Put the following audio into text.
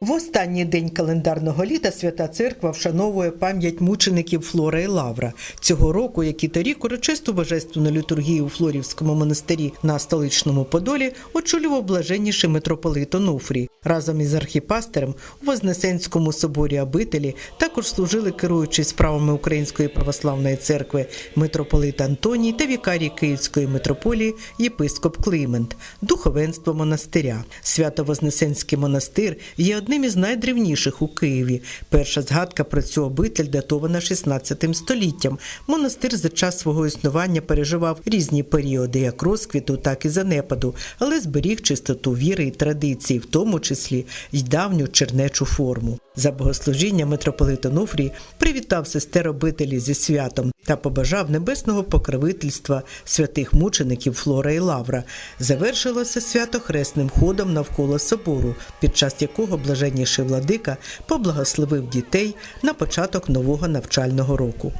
В останній день календарного літа Свята Церква вшановує пам'ять мучеників Флора і Лавра. Цього року, як і торік, урочисту божественну літургію у Флорівському монастирі на столичному Подолі очолював блаженніший митрополит Онуфрій. Разом із архіпастером у Вознесенському соборі обителі також служили керуючий справами Української православної церкви митрополит Антоній та вікарій Київської митрополії єпископ Климент, духовенство монастиря. Свято-Вознесенський монастир є одним із найдревніших у Києві. Перша згадка про цю обитель датована 16 століттям. Монастир за час свого існування переживав різні періоди, як розквіту, так і занепаду, але зберіг чистоту віри і традиції, в тому числі й давню чернечу форму. За богослужіння митрополит Онуфрій привітав сестер обителі зі святом та побажав небесного покровительства святих мучеників Флора і Лавра. Завершилося свято хресним ходом навколо собору, під час якого блаженніший владика поблагословив дітей на початок нового навчального року.